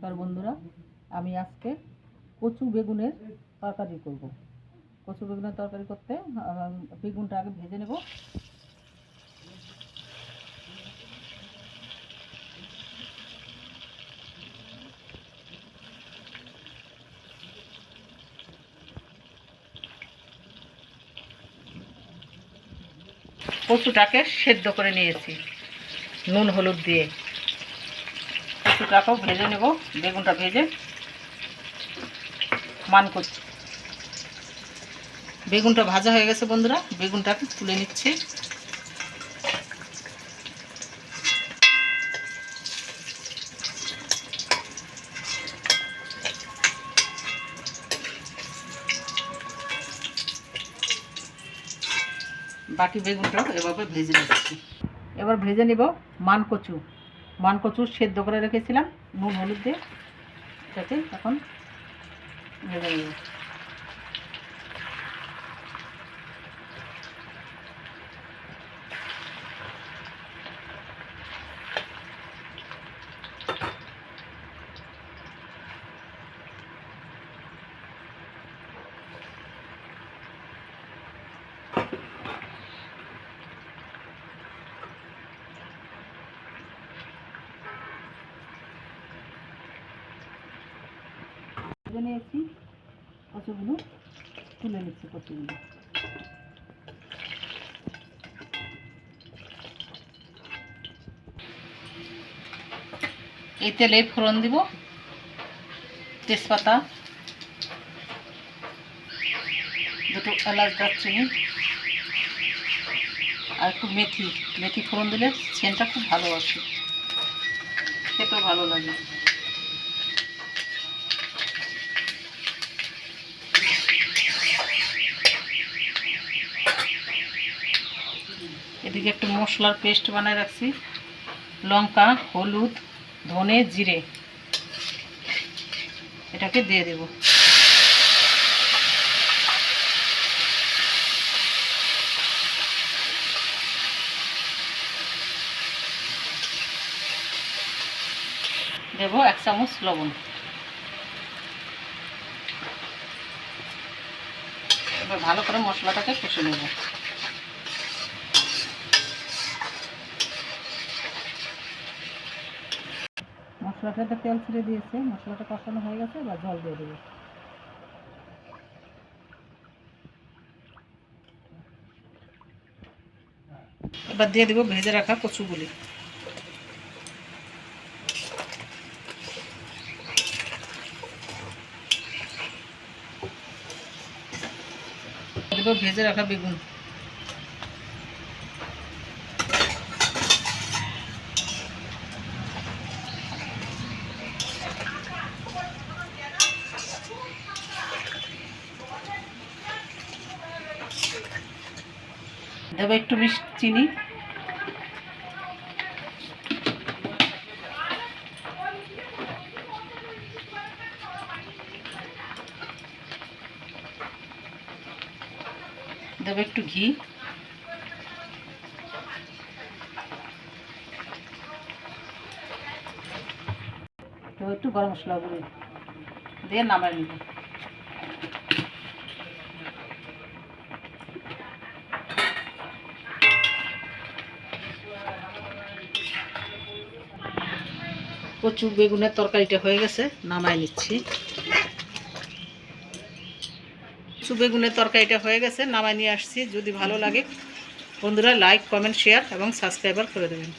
নমস্কার বন্ধুরা, আমি আজকে কচু বেগুনের তরকারি করব। কচু বেগুনের তরকারি করতে বেগুনটা আগে ভেজে নেব। কচুটাকে সেদ্ধ করে নিয়েছি, নুন, হলুদ দিয়ে। কচুটাকেও ভেজে নেব, বেগুনটা ভেজে মান করছি। বেগুনটা ভাজা হয়ে গেছে বন্ধুরা বেগুনটাকে তুলে নিচ্ছি। বাকি বেগুনটাও এভাবে ভেজে নিচ্ছি। এবার ভেজে নিব মান কচু। মান কচু সেদ্ধ করে রেখেছিলাম নুন হলুদ দিয়ে। এটাকে এখন ভেজে নেব ভেজে নিয়েছি কচুগুলো তুলে নিচ্ছি কচুগুলো এই তেলে ফোড়ন দিব, তেজপাতা, দুটো এলাচ দারচিনি, আর একটু মেথি। মেথি ফোড়ন দিলে সেনটা খুব ভালো আসে। খেতেও ভালো লাগে। এদিকে একটু মশলার পেস্ট বানায় রাখছি। লঙ্কা, হলুদ, ধনে, জিরে। এটাকে দিয়ে দেব। দেব এক চামচ লবণ। এবার ভালো করে মশলাটাকে কষে নেব। মশলাটাতে তেল ছেড়ে দিয়েছে, মশলাটা কষানো হয়ে গেছে, এবার জল দিয়ে দেবো। এবার দিয়ে দেবো ভেজে রাখা কচুগুলি। ভেজে রাখা বেগুন। দেবো একটু মিষ্টি চিনি। দেবো একটু ঘি। একটু গরম মশলা দিয়ে নামাই নিব। কচু বেগুনের তরকারিটা হয়ে গেছে, নামাই নিচ্ছি। কচু বেগুনের তরকারিটা হয়ে গেছে, নামাই নিয়ে আসছি। যদি ভালো লাগে, বন্ধুরা লাইক কমেন্ট শেয়ার এবং সাবস্ক্রাইবার করে দেবেন।